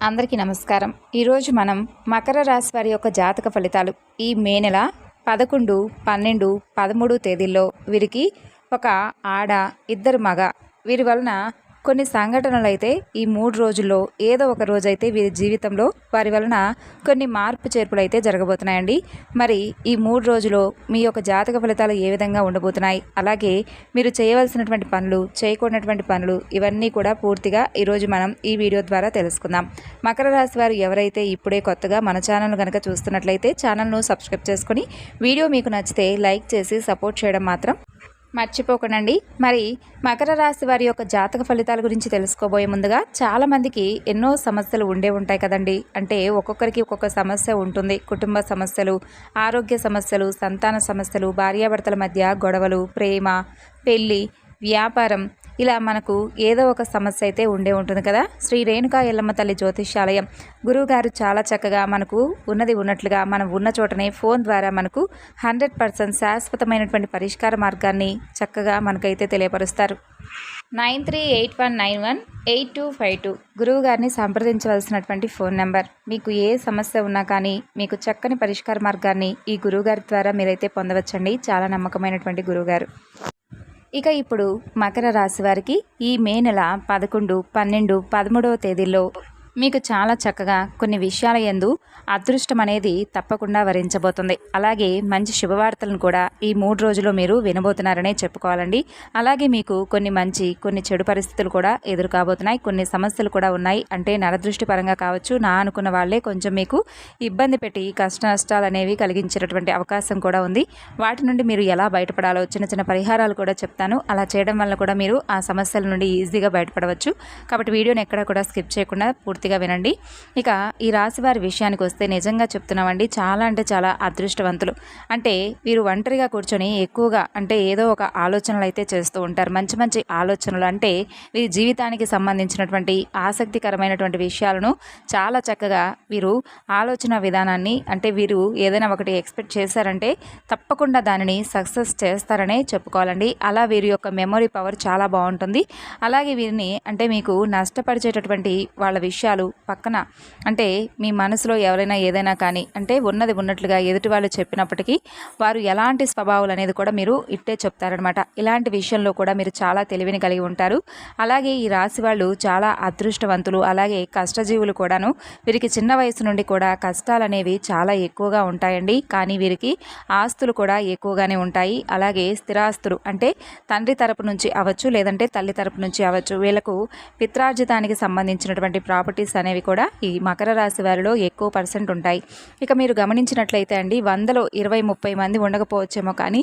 అందరికీ నమస్కారం. ఈరోజు మనం మకర రాశి వారి యొక్క జాతక ఫలితాలు ఈ మే నెల పదకొండు పన్నెండు పదమూడు తేదీల్లో వీరికి ఒక ఆడ ఇద్దరు మగ వీరి వలన కొన్ని సంఘటనలు అయితే ఈ మూడు రోజుల్లో ఏదో ఒక రోజు అయితే వీరి జీవితంలో వారి వలన కొన్ని మార్పు చేర్పులు అయితే జరగబోతున్నాయండి. మరి ఈ మూడు రోజుల్లో మీ యొక్క జాతక ఫలితాలు ఏ విధంగా ఉండబోతున్నాయి? అలాగే మీరు చేయవలసినటువంటి పనులు చేయకూడనటువంటి పనులు ఇవన్నీ కూడా పూర్తిగా ఈరోజు మనం ఈ వీడియో ద్వారా తెలుసుకుందాం. మకర రాశి వారు ఎవరైతే ఇప్పుడే కొత్తగా మన ఛానల్ కనుక చూస్తున్నట్లయితే ఛానల్ను సబ్స్క్రైబ్ చేసుకుని వీడియో మీకు నచ్చితే లైక్ చేసి సపోర్ట్ చేయడం మాత్రం మర్చిపోకండి. మరి మకర రాశి వారి యొక్క జాతక ఫలితాల గురించి తెలుసుకోబోయే ముందుగా చాలామందికి ఎన్నో సమస్యలు ఉండే ఉంటాయి కదండి. అంటే ఒక్కొక్కరికి ఒక్కొక్క సమస్య ఉంటుంది. కుటుంబ సమస్యలు ఆరోగ్య సమస్యలు సంతాన సమస్యలు భార్యాభర్తల మధ్య గొడవలు ప్రేమ పెళ్ళి వ్యాపారం ఇలా మనకు ఏదో ఒక సమస్య అయితే ఉండే ఉంటుంది కదా? శ్రీ రేణుకా ఎల్లమ్మ తల్లి జ్యోతిష్యాలయం. గురువుగారు చాలా చక్కగా మనకు ఉన్నది ఉన్నట్లుగా మనం ఉన్న చోటనే ఫోన్ ద్వారా మనకు హండ్రెడ్ పర్సెంట్ శాశ్వతమైనటువంటి పరిష్కార మార్గాన్ని చక్కగా మనకైతే తెలియపరుస్తారు. Nine three eight one nine one eight two five two గురువు గారిని సంప్రదించవలసినటువంటి ఫోన్ నెంబర్. మీకు ఏ సమస్య ఉన్నా కానీ మీకు చక్కని పరిష్కార మార్గాన్ని ఈ గురువుగారి ద్వారా మీరైతే పొందవచ్చండి. చాలా నమ్మకమైనటువంటి గురువుగారు. ఇక ఇప్పుడు మకర రాశి వారికి ఈ మే నెల పదకొండు పన్నెండు పదమూడవ తేదీల్లో మీకు చాలా చక్కగా కొన్ని విషయాల ఎందు అదృష్టం అనేది తప్పకుండా వరించబోతుంది. అలాగే మంచి శుభవార్తలను కూడా ఈ మూడు రోజులు మీరు వినబోతున్నారనే చెప్పుకోవాలండి. అలాగే మీకు కొన్ని మంచి కొన్ని చెడు పరిస్థితులు కూడా ఎదురు కాబోతున్నాయి కొన్ని సమస్యలు కూడా ఉన్నాయి. అంటే నరదృష్టి పరంగా కావచ్చు నా అనుకున్న వాళ్ళే కొంచెం మీకు ఇబ్బంది పెట్టి కష్ట నష్టాలు అనేవి కలిగించేటటువంటి అవకాశం కూడా ఉంది. వాటి నుండి మీరు ఎలా బయటపడాలో చిన్న చిన్న పరిహారాలు కూడా చెప్తాను. అలా చేయడం వల్ల కూడా మీరు ఆ సమస్యల నుండి ఈజీగా బయటపడవచ్చు. కాబట్టి వీడియోని ఎక్కడ కూడా స్కిప్ చేయకుండా పూర్తి పూర్తిగా వినండి. ఇక ఈ రాశి వారి విషయానికి వస్తే నిజంగా చెప్తున్నామండి చాలా అంటే చాలా అదృష్టవంతులు. అంటే వీరు ఒంటరిగా కూర్చొని ఎక్కువగా అంటే ఏదో ఒక ఆలోచనలు అయితే చేస్తూ ఉంటారు. మంచి మంచి ఆలోచనలు అంటే వీరి జీవితానికి సంబంధించినటువంటి ఆసక్తికరమైనటువంటి విషయాలను చాలా చక్కగా వీరు ఆలోచన విధానాన్ని అంటే వీరు ఏదైనా ఒకటి ఎక్స్పెక్ట్ చేశారంటే తప్పకుండా దానిని సక్సెస్ చేస్తారనే చెప్పుకోవాలండి. అలా వీరి యొక్క మెమొరీ పవర్ చాలా బాగుంటుంది. అలాగే వీరిని అంటే మీకు నష్టపరిచేటటువంటి వాళ్ళ విషయాలు విషయాలు పక్కన. అంటే మీ మనసులో ఎవరైనా ఏదైనా కానీ అంటే ఉన్నది ఉన్నట్లుగా ఎదుటి వాళ్ళు చెప్పినప్పటికీ వారు ఎలాంటి స్వభావాలు అనేది కూడా మీరు ఇట్టే చెప్తారనమాట ఇలాంటి విషయంలో కూడా మీరు చాలా తెలివిని కలిగి ఉంటారు. అలాగే ఈ రాశి వాళ్ళు చాలా అదృష్టవంతులు అలాగే కష్టజీవులు కూడాను. వీరికి చిన్న వయసు నుండి కూడా కష్టాలు అనేవి చాలా ఎక్కువగా ఉంటాయండి. కానీ వీరికి ఆస్తులు కూడా ఎక్కువగానే ఉంటాయి. అలాగే స్థిరాస్తులు అంటే తండ్రి తరపు నుంచి అవ్వచ్చు లేదంటే తల్లి తరపు నుంచి అవ్వచ్చు. వీళ్ళకు పిత్రార్జితానికి సంబంధించినటువంటి ప్రాపర్టీ ప్రాపర్టీస్ అనేవి కూడా ఈ మకర రాశి వారిలో ఎక్కువ పర్సెంట్ ఉంటాయి. ఇక మీరు గమనించినట్లయితే అండి వందలో ఇరవై ముప్పై మంది ఉండకపోవచ్చేమో కానీ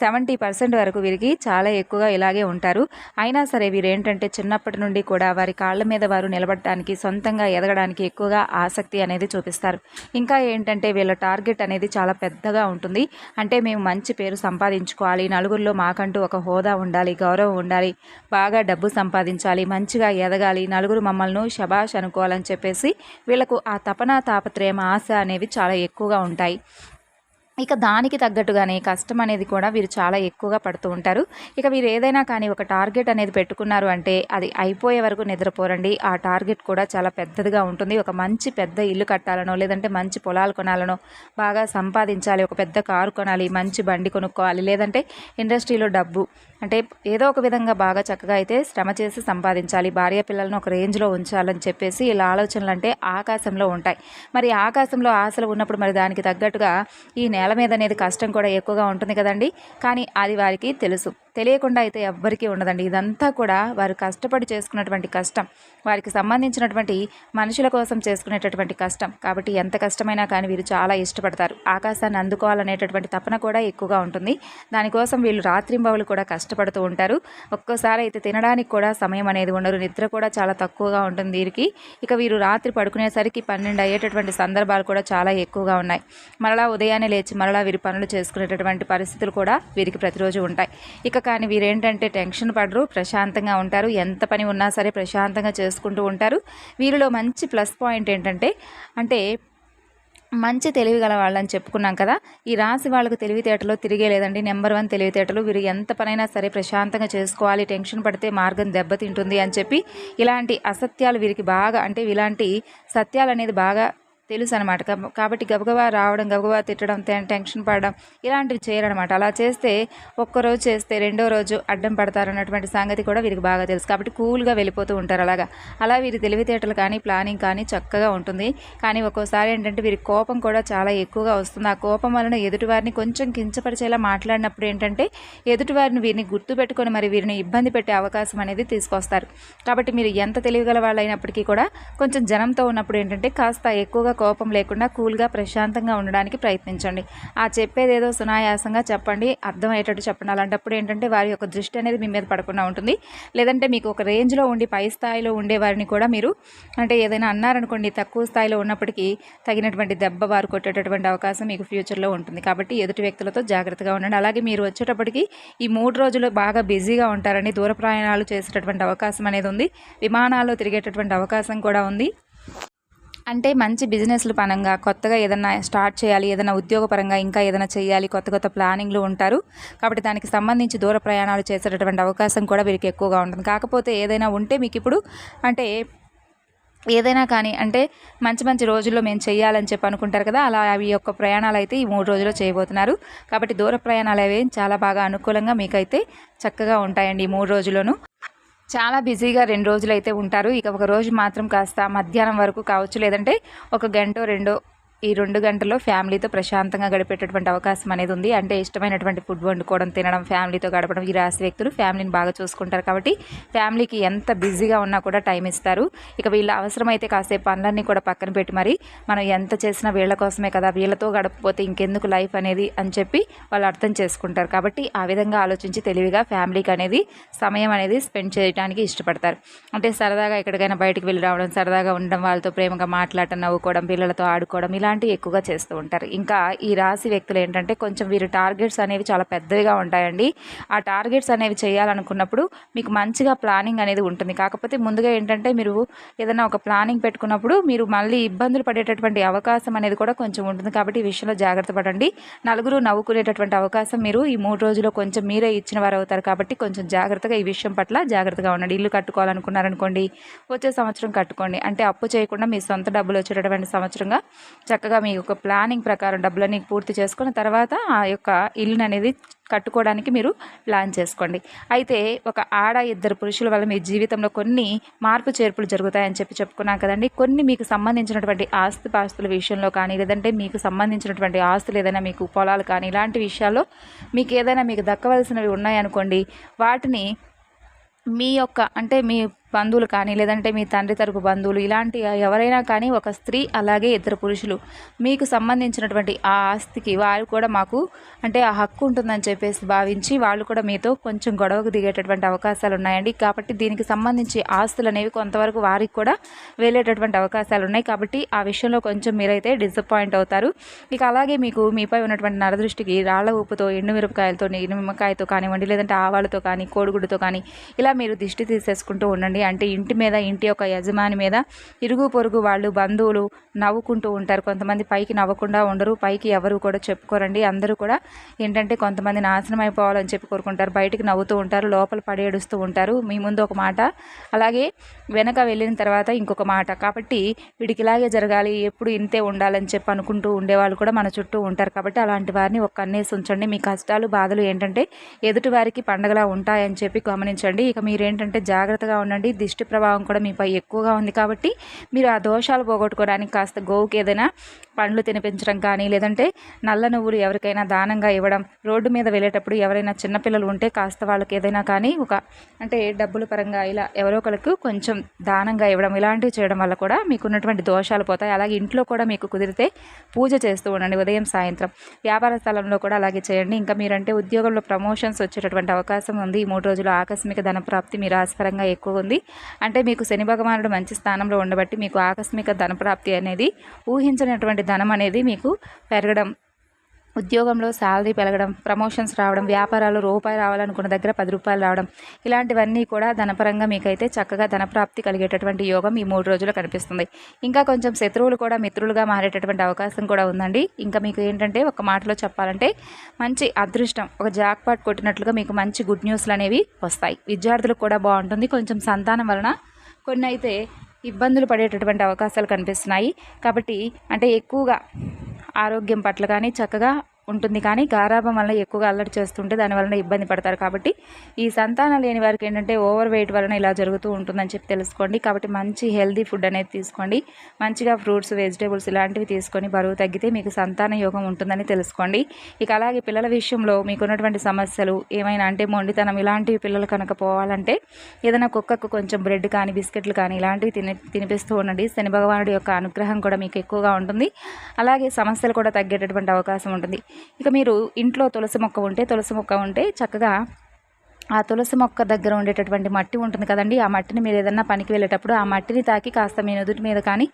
సెవెంటీ పర్సెంట్ వరకు వీరికి చాలా ఎక్కువగా ఇలాగే ఉంటారు. అయినా సరే వీరు ఏంటంటే చిన్నప్పటి నుండి కూడా వారి కాళ్ళ మీద వారు నిలబడటానికి సొంతంగా ఎదగడానికి ఎక్కువగా ఆసక్తి అనేది చూపిస్తారు. ఇంకా ఏంటంటే వీళ్ళ టార్గెట్ అనేది చాలా పెద్దగా ఉంటుంది. అంటే మేము మంచి పేరు సంపాదించుకోవాలి నలుగురిలో మాకంటూ ఒక హోదా ఉండాలి గౌరవం ఉండాలి బాగా డబ్బు సంపాదించాలి మంచిగా ఎదగాలి నలుగురు మమ్మల్ని శబాష్ అను అనుకోవాలని చెప్పేసి వీళ్ళకు ఆ తపన తాపత్రయం ఆశ అనేవి చాలా ఎక్కువగా ఉంటాయి. ఇక దానికి తగ్గట్టుగానే కష్టం అనేది కూడా వీరు చాలా ఎక్కువగా పడుతూ ఉంటారు. ఇక వీరు ఏదైనా కానీ ఒక టార్గెట్ అనేది పెట్టుకున్నారు అంటే అది అయిపోయే వరకు నిద్రపోరండి. ఆ టార్గెట్ కూడా చాలా పెద్దదిగా ఉంటుంది. ఒక మంచి పెద్ద ఇల్లు కట్టాలనో లేదంటే మంచి పొలాలు కొనాలనో బాగా సంపాదించాలి ఒక పెద్ద కారు కొనాలి మంచి బండి కొనుక్కోవాలి లేదంటే ఇండస్ట్రీలో డబ్బు అంటే ఏదో ఒక విధంగా బాగా చక్కగా అయితే శ్రమ చేసి సంపాదించాలి భార్య పిల్లలను ఒక రేంజ్లో ఉంచాలని చెప్పేసి ఇలా ఆలోచనలు అంటే ఆకాశంలో ఉంటాయి. మరి ఆకాశంలో ఆశలు ఉన్నప్పుడు మరి దానికి తగ్గట్టుగా ఈ నేల మీద అనేది కష్టం కూడా ఎక్కువగా ఉంటుంది కదండి. కానీ అది వారికి తెలుసు. తెలియకుండా అయితే ఎవ్వరికీ ఉండదండి. ఇదంతా కూడా వారు కష్టపడి చేసుకున్నటువంటి కష్టం. వారికి సంబంధించినటువంటి మనుషుల కోసం చేసుకునేటటువంటి కష్టం. కాబట్టి ఎంత కష్టమైనా కానీ వీరు చాలా ఇష్టపడతారు. ఆకాశాన్ని అందుకోవాలనేటటువంటి తపన కూడా ఎక్కువగా ఉంటుంది. దానికోసం వీళ్ళు రాత్రింబవులు కూడా కష్టపడుతూ ఉంటారు. ఒక్కోసారి అయితే తినడానికి కూడా సమయం అనేది ఉండరు నిద్ర కూడా చాలా తక్కువగా ఉంటుంది వీరికి. ఇక వీరు రాత్రి పడుకునేసరికి పన్నెండు అయ్యేటటువంటి సందర్భాలు కూడా చాలా ఎక్కువగా ఉన్నాయి. మరలా ఉదయాన్నే లేచి మరలా వీరి పనులు చేసుకునేటటువంటి పరిస్థితులు కూడా వీరికి ప్రతిరోజు ఉంటాయి. ఇక కానీ వీరేంటంటే టెన్షన్ పడరు ప్రశాంతంగా ఉంటారు. ఎంత పని ఉన్నా సరే ప్రశాంతంగా చేసుకుంటూ ఉంటారు. వీరిలో మంచి ప్లస్ పాయింట్ ఏంటంటే అంటే మంచి తెలివి గల వాళ్ళని చెప్పుకున్నాం కదా. ఈ రాశి వాళ్ళకు తెలివితేటలో తిరిగే లేదండి. నెంబర్ వన్ తెలివితేటలు. వీరు ఎంత పనైనా సరే ప్రశాంతంగా చేసుకోవాలి. టెన్షన్ పడితే మార్గం దెబ్బతింటుంది అని చెప్పి ఇలాంటి అసత్యాలు వీరికి బాగా అంటే ఇలాంటి సత్యాలు అనేది బాగా తెలుసు అనమాట కాబట్టి గబగబా రావడం గబగబా తిట్టడం టెన్షన్ పడడం ఇలాంటివి చేయరనమాట అలా చేస్తే ఒక్కరోజు చేస్తే రెండో రోజు అడ్డం పడతారన్నటువంటి సంగతి కూడా వీరికి బాగా తెలుసు. కాబట్టి కూల్గా వెళ్ళిపోతూ ఉంటారు అలాగా. అలా వీరి తెలివితేటలు కానీ ప్లానింగ్ కానీ చక్కగా ఉంటుంది. కానీ ఒక్కోసారి ఏంటంటే వీరి కోపం కూడా చాలా ఎక్కువగా వస్తుంది. ఆ కోపం వలన ఎదుటివారిని కొంచెం కించపరిచేలా మాట్లాడినప్పుడు ఏంటంటే ఎదుటివారిని వీరిని గుర్తుపెట్టుకొని మరి వీరిని ఇబ్బంది పెట్టే అవకాశం అనేది తీసుకొస్తారు. కాబట్టి మీరు ఎంత తెలివిగల వాళ్ళు అయినప్పటికీ కూడా కొంచెం జనంతో ఉన్నప్పుడు ఏంటంటే కాస్త ఎక్కువగా కోపం లేకుండా కూల్గా ప్రశాంతంగా ఉండడానికి ప్రయత్నించండి. ఆ చెప్పేది ఏదో సునాయాసంగా చెప్పండి అర్థమయ్యేటట్టు చెప్పండి. అలాంటప్పుడు ఏంటంటే వారి యొక్క దృష్టి అనేది మీ మీద పడకుండా ఉంటుంది. లేదంటే మీకు ఒక రేంజ్లో ఉండి పై స్థాయిలో ఉండే వారిని కూడా మీరు అంటే ఏదైనా అన్నారనుకోండి తక్కువ స్థాయిలో ఉన్నప్పటికీ తగినటువంటి దెబ్బ వారు కొట్టేటటువంటి అవకాశం మీకు ఫ్యూచర్లో ఉంటుంది. కాబట్టి ఎదుటి వ్యక్తులతో జాగ్రత్తగా ఉండండి. అలాగే మీరు వచ్చేటప్పటికి ఈ మూడు రోజులు బాగా బిజీగా ఉంటారని దూర ప్రయాణాలు చేసేటటువంటి అవకాశం అనేది ఉంది. విమానాల్లో తిరిగేటటువంటి అవకాశం కూడా ఉంది. అంటే మంచి బిజినెస్లు పరంగా కొత్తగా ఏదైనా స్టార్ట్ చేయాలి ఏదైనా ఉద్యోగపరంగా ఇంకా ఏదైనా చేయాలి కొత్త కొత్త ప్లానింగ్లు ఉంటారు. కాబట్టి దానికి సంబంధించి దూర ప్రయాణాలు చేసేటటువంటి అవకాశం కూడా వీరికి ఎక్కువగా ఉంటుంది. కాకపోతే ఏదైనా ఉంటే మీకు ఇప్పుడు అంటే ఏదైనా కానీ అంటే మంచి మంచి రోజుల్లో మేము చేయాలని చెప్పి అనుకుంటారు కదా అలా అవి యొక్క ప్రయాణాలు అయితే ఈ మూడు రోజుల్లో చేయబోతున్నారు. కాబట్టి దూర ప్రయాణాలు అవి చాలా బాగా అనుకూలంగా మీకైతే చక్కగా ఉంటాయండి ఈ మూడు రోజుల్లోనూ. చాలా బిజీగా రెండు రోజులు అయితే ఉంటారు. ఇక ఒక రోజు మాత్రం కాస్త మధ్యాహ్నం వరకు కావచ్చు లేదంటే ఒక గంట రెండో ఈ రెండు గంటల్లో ఫ్యామిలీతో ప్రశాంతంగా గడిపేటటువంటి అవకాశం అనేది ఉంది. అంటే ఇష్టమైనటువంటి ఫుడ్ వండుకోవడం తినడం ఫ్యామిలీతో గడపడం ఈ రాశి వ్యక్తులు ఫ్యామిలీని బాగా చూసుకుంటారు కాబట్టి ఫ్యామిలీకి ఎంత బిజీగా ఉన్నా కూడా టైం ఇస్తారు. ఇక వీళ్ళ అవసరమైతే కాసేపు పనులన్నీ కూడా పక్కన పెట్టి మరి మనం ఎంత చేసినా వీళ్ళ కోసమే కదా వీళ్ళతో గడపపోతే ఇంకెందుకు లైఫ్ అనేది అని చెప్పి వాళ్ళు అర్థం చేసుకుంటారు. కాబట్టి ఆ విధంగా ఆలోచించి తెలివిగా ఫ్యామిలీకి అనేది సమయం అనేది స్పెండ్ చేయడానికి ఇష్టపడతారు. అంటే సరదాగా ఎక్కడికైనా బయటకు వెళ్ళి రావడం సరదాగా ఉండడం వాళ్ళతో ప్రేమగా మాట్లాడటం నవ్వుకోవడం పిల్లలతో ఆడుకోవడం ఇలాంటివి ఎక్కువగా చేస్తూ ఉంటారు. ఇంకా ఈ రాశి వ్యక్తులు ఏంటంటే కొంచెం వీరి టార్గెట్స్ అనేవి చాలా పెద్దవిగా ఉంటాయండి. ఆ టార్గెట్స్ అనేవి చేయాలనుకున్నప్పుడు మీకు మంచిగా ప్లానింగ్ అనేది ఉంటుంది. కాకపోతే ముందుగా ఏంటంటే మీరు ఏదైనా ఒక ప్లానింగ్ పెట్టుకున్నప్పుడు మీరు మళ్ళీ ఇబ్బందులు పడేటటువంటి అవకాశం అనేది కూడా కొంచెం ఉంటుంది. కాబట్టి ఈ విషయంలో జాగ్రత్త పడండి. నలుగురు నవ్వుకునేటటువంటి అవకాశం మీరు ఈ మూడు రోజుల్లో కొంచెం మీరే ఇచ్చిన వారు అవుతారు కాబట్టి కొంచెం జాగ్రత్తగా ఈ విషయం పట్ల జాగ్రత్తగా ఉండండి. ఇల్లు కట్టుకోవాలనుకున్నారనుకోండి వచ్చే సంవత్సరం కట్టుకోండి. అంటే అప్పు చేయకుండా మీ సొంత డబ్బులు వచ్చేటటువంటి సంవత్సరంగా చక్కగా మీ యొక్క ప్లానింగ్ ప్రకారం డబ్బులన్నీ పూర్తి చేసుకున్న తర్వాత ఆ యొక్క ఇల్లుని అనేది కట్టుకోవడానికి మీరు ప్లాన్ చేసుకోండి. అయితే ఒక ఆడ ఇద్దరు పురుషుల వల్ల మీ జీవితంలో కొన్ని మార్పు చేర్పులు జరుగుతాయని చెప్పి చెప్పుకున్నాం కదండి. కొన్ని మీకు సంబంధించినటువంటి ఆస్తి పాస్తుల విషయంలో కానీ లేదంటే మీకు సంబంధించినటువంటి ఆస్తులు ఏదైనా మీకు పొలాలు కానీ ఇలాంటి విషయాల్లో మీకు ఏదైనా మీకు దక్కవలసినవి ఉన్నాయనుకోండి వాటిని మీ యొక్క అంటే మీ బంధువులు కానీ లేదంటే మీ తండ్రి తరపు బంధువులు ఇలాంటి ఎవరైనా కానీ ఒక స్త్రీ అలాగే ఇద్దరు పురుషులు మీకు సంబంధించినటువంటి ఆ ఆస్తికి వారు కూడా మాకు అంటే ఆ హక్కు ఉంటుందని చెప్పేసి భావించి వాళ్ళు కూడా మీతో కొంచెం గొడవకు దిగేటటువంటి అవకాశాలు ఉన్నాయండి. కాబట్టి దీనికి సంబంధించి ఆస్తులు అనేవి కొంతవరకు వారికి కూడా వెళ్ళేటటువంటి అవకాశాలు ఉన్నాయి. కాబట్టి ఆ విషయంలో కొంచెం మీరైతే డిసప్పాయింట్ అవుతారు. ఇక అలాగే మీకు మీపై ఉన్నటువంటి నరదృష్టికి రాళ్ళ ఉప్పుతో ఎండుమిరపకాయలతో నిమ్మకాయతో కానివ్వండి లేదంటే ఆవాలతో కానీ కోడిగుడ్డుతో కానీ ఇలా మీరు దిష్టి తీసేసుకుంటూ ఉండండి. అంటే ఇంటి మీద ఇంటి యొక్క యజమాని మీద ఇరుగు పొరుగు వాళ్ళు బంధువులు నవ్వుకుంటూ ఉంటారు. కొంతమంది పైకి నవ్వకుండా ఉండరు పైకి ఎవరు కూడా చెప్పుకోరండి. అందరూ కూడా ఏంటంటే కొంతమంది నాశనం అయిపోవాలని చెప్పి కోరుకుంటారు. బయటికి నవ్వుతూ ఉంటారు లోపల పడేడుస్తూ ఉంటారు. మీ ముందు ఒక మాట అలాగే వెనక వెళ్ళిన తర్వాత ఇంకొక మాట. కాబట్టి వీడికి ఇలాగే జరగాలి ఎప్పుడు ఇంతే ఉండాలని చెప్పి అనుకుంటూ ఉండేవాళ్ళు కూడా మన చుట్టూ ఉంటారు. కాబట్టి అలాంటి వారిని ఒక కన్నేసి ఉంచండి. మీ కష్టాలు బాధలు ఏంటంటే ఎదుటి వారికి పండగలా ఉంటాయని చెప్పి గమనించండి. ఇక మీరేంటంటే జాగ్రత్తగా ఉండండి. దిష్టి ప్రభావం కూడా మీపై ఎక్కువగా ఉంది కాబట్టి మీరు ఆ దోషాలు పోగొట్టుకోవడానికి కాస్త గోవుకి ఏదైనా పండ్లు తినిపించడం కానీ లేదంటే నల్ల నువ్వులు ఎవరికైనా దానంగా ఇవ్వడం రోడ్డు మీద వెళ్ళేటప్పుడు ఎవరైనా చిన్నపిల్లలు ఉంటే కాస్త వాళ్ళకి ఏదైనా కానీ ఒక అంటే డబ్బుల పరంగా ఇలా ఎవరో ఒకరికి కొంచెం దానంగా ఇవ్వడం ఇలాంటివి చేయడం వల్ల కూడా మీకు ఉన్నటువంటి దోషాలు పోతాయి. అలాగే ఇంట్లో కూడా మీకు కుదిరితే పూజ చేస్తూ ఉండండి ఉదయం సాయంత్రం. వ్యాపార స్థలంలో కూడా అలాగే చేయండి. ఇంకా మీరంటే ఉద్యోగంలో ప్రమోషన్స్ వచ్చేటటువంటి అవకాశం ఉంది. ఈ మూడు రోజులు ఆకస్మిక ధన ప్రాప్తి మీ రాశిపరంగా ఎక్కువ ఉంది. అంటే మీకు శని భగవానుడు మంచి స్థానంలో ఉండబట్టి మీకు ఆకస్మిక ధనప్రాప్తి అనేది ఊహించినటువంటి ధనం అనేది మీకు పెరగడం ఉద్యోగంలో శాలరీ పెరగడం ప్రమోషన్స్ రావడం వ్యాపారాలు రూపాయి రావాలనుకున్న దగ్గర పది రూపాయలు రావడం ఇలాంటివన్నీ కూడా ధనపరంగా మీకైతే చక్కగా ధనప్రాప్తి కలిగేటటువంటి యోగం ఈ మూడు రోజులు కనిపిస్తుంది. ఇంకా కొంచెం శత్రువులు కూడా మిత్రులుగా మారేటటువంటి అవకాశం కూడా ఉందండి. ఇంకా మీకు ఏంటంటే ఒక మాటలో చెప్పాలంటే మంచి అదృష్టం ఒక జాక్పాట్ కొట్టినట్లుగా మీకు మంచి గుడ్ న్యూస్లు అనేవి వస్తాయి. విద్యార్థులకు కూడా బాగుంటుంది. కొంచెం సంతానం వలన కొన్ని అయితే ఇబ్బందులు పడేటటువంటి అవకాశాలు కనిపిస్తున్నాయి. కాబట్టి అంటే ఎక్కువగా ఆరోగ్యం పట్ల కానీ చక్కగా ఉంటుంది. కానీ గారాభం వల్ల ఎక్కువగా అల్లరి చేస్తుంటే దానివల్ల ఇబ్బంది పడతారు. కాబట్టి ఈ సంతానం లేని వారికి ఏంటంటే ఓవర్ వెయిట్ వలన ఇలా జరుగుతూ ఉంటుందని చెప్పి తెలుసుకోండి. కాబట్టి మంచి హెల్దీ ఫుడ్ అనేది తీసుకోండి. మంచిగా ఫ్రూట్స్ వెజిటేబుల్స్ ఇలాంటివి తీసుకొని బరువు తగ్గితే మీకు సంతాన యోగం ఉంటుందని తెలుసుకోండి. ఇక అలాగే పిల్లల విషయంలో మీకున్నటువంటి సమస్యలు ఏమైనా అంటే మొండితనం ఇలాంటివి పిల్లలు కనుక పోవాలంటే ఏదైనా కుక్కకు కొంచెం బ్రెడ్ కానీ బిస్కెట్లు కానీ ఇలాంటివి తిని తినిపిస్తూ ఉండండి. శని భగవానుడి యొక్క అనుగ్రహం కూడా మీకు ఎక్కువగా ఉంటుంది. అలాగే సమస్యలు కూడా తగ్గేటటువంటి అవకాశం ఉంటుంది. ఇక మీరు ఇంట్లో తులసి మొక్క ఉంటే తులసి మొక్క ఉంటే చక్కగా ఆ తులసి మొక్క దగ్గర ఉండేటటువంటి మట్టి ఉంటుంది కదండి. ఆ మట్టిని మీరు ఏదన్నా పనికి వెళ్ళేటప్పుడు ఆ మట్టిని తాకి కాస్త మీ నుదుటి మీద కానీ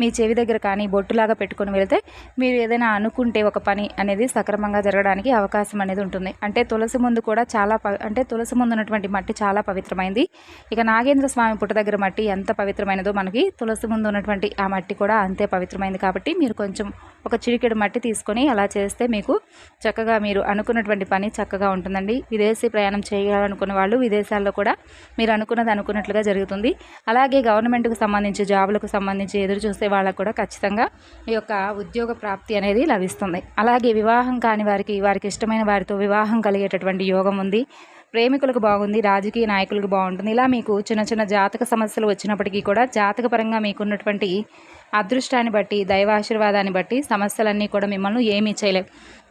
మీ చెవి దగ్గర కానీ బొట్టులాగా పెట్టుకొని వెళితే మీరు ఏదైనా అనుకుంటే ఒక పని అనేది సక్రమంగా జరగడానికి అవకాశం అనేది ఉంటుంది. అంటే తులసి ముందు కూడా చాలా అంటే తులసి ముందు ఉన్నటువంటి మట్టి చాలా పవిత్రమైంది. ఇక నాగేంద్ర స్వామి పుట్ట దగ్గర మట్టి ఎంత పవిత్రమైనదో మనకి తులసి ముందు ఉన్నటువంటి ఆ మట్టి కూడా అంతే పవిత్రమైంది కాబట్టి మీరు కొంచెం ఒక చిరికెడు మట్టి తీసుకొని అలా చేస్తే మీకు చక్కగా మీరు అనుకున్నటువంటి పని చక్కగా ఉంటుందండి. విదేశీ ప్రయాణం చేయాలి చేయాలనుకున్న వాళ్ళు విదేశాల్లో కూడా మీరు అనుకున్నది అనుకున్నట్లుగా జరుగుతుంది. అలాగే గవర్నమెంట్కు సంబంధించి జాబులకు సంబంధించి ఎదురు చూసే వాళ్ళకు కూడా ఖచ్చితంగా ఈ యొక్క ఉద్యోగ ప్రాప్తి అనేది లభిస్తుంది. అలాగే వివాహం కాని వారికి వారికి ఇష్టమైన వారితో వివాహం కలిగేటటువంటి యోగం ఉంది. ప్రేమికులకు బాగుంది రాజకీయ నాయకులకు బాగుంటుంది. ఇలా మీకు చిన్న చిన్న జాతక సమస్యలు వచ్చినప్పటికీ కూడా జాతకపరంగా మీకున్నటువంటి అదృష్టాన్ని బట్టి దైవాశీర్వాదాన్ని బట్టి సమస్యలన్నీ కూడా మిమ్మల్ని ఏమీ చేయలేవు.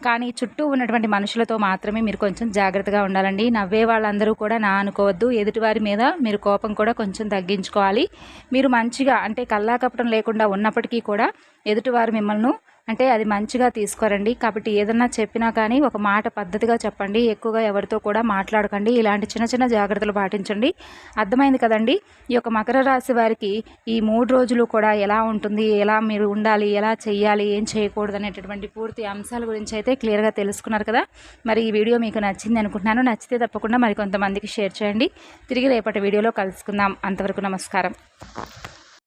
కానీ చుట్టూ ఉన్నటువంటి మనుషులతో మాత్రమే మీరు కొంచెం జాగ్రత్తగా ఉండాలండి. నవ్వే వాళ్ళందరూ కూడా నా అనుకోవద్దు. ఎదుటివారి మీద మీరు కోపం కూడా కొంచెం తగ్గించుకోవాలి. మీరు మంచిగా అంటే కల్లాకపటం లేకుండా ఉన్నప్పటికీ కూడా ఎదుటివారు మిమ్మల్ని అంటే అది మంచిగా తీసుకోరండి. కాబట్టి ఏదన్నా చెప్పినా కానీ ఒక మాట పద్ధతిగా చెప్పండి. ఎక్కువగా ఎవరితో కూడా మాట్లాడకండి. ఇలాంటి చిన్న చిన్న జాగ్రత్తలు పాటించండి. అర్థమైంది కదండి? ఈ యొక్క మకర రాశి వారికి ఈ మూడు రోజులు కూడా ఎలా ఉంటుంది? ఎలా మీరు ఉండాలి? ఎలా చేయాలి ఏం చేయకూడదు? అనేటటువంటి పూర్తి అంశాల గురించి అయితే క్లియర్గా తెలుసుకున్నారు కదా? మరి ఈ వీడియో మీకు నచ్చింది అనుకుంటున్నాను. నచ్చితే తప్పకుండా మరి కొంతమందికి షేర్ చేయండి. తిరిగి రేపటి వీడియోలో కలుసుకుందాం. అంతవరకు నమస్కారం.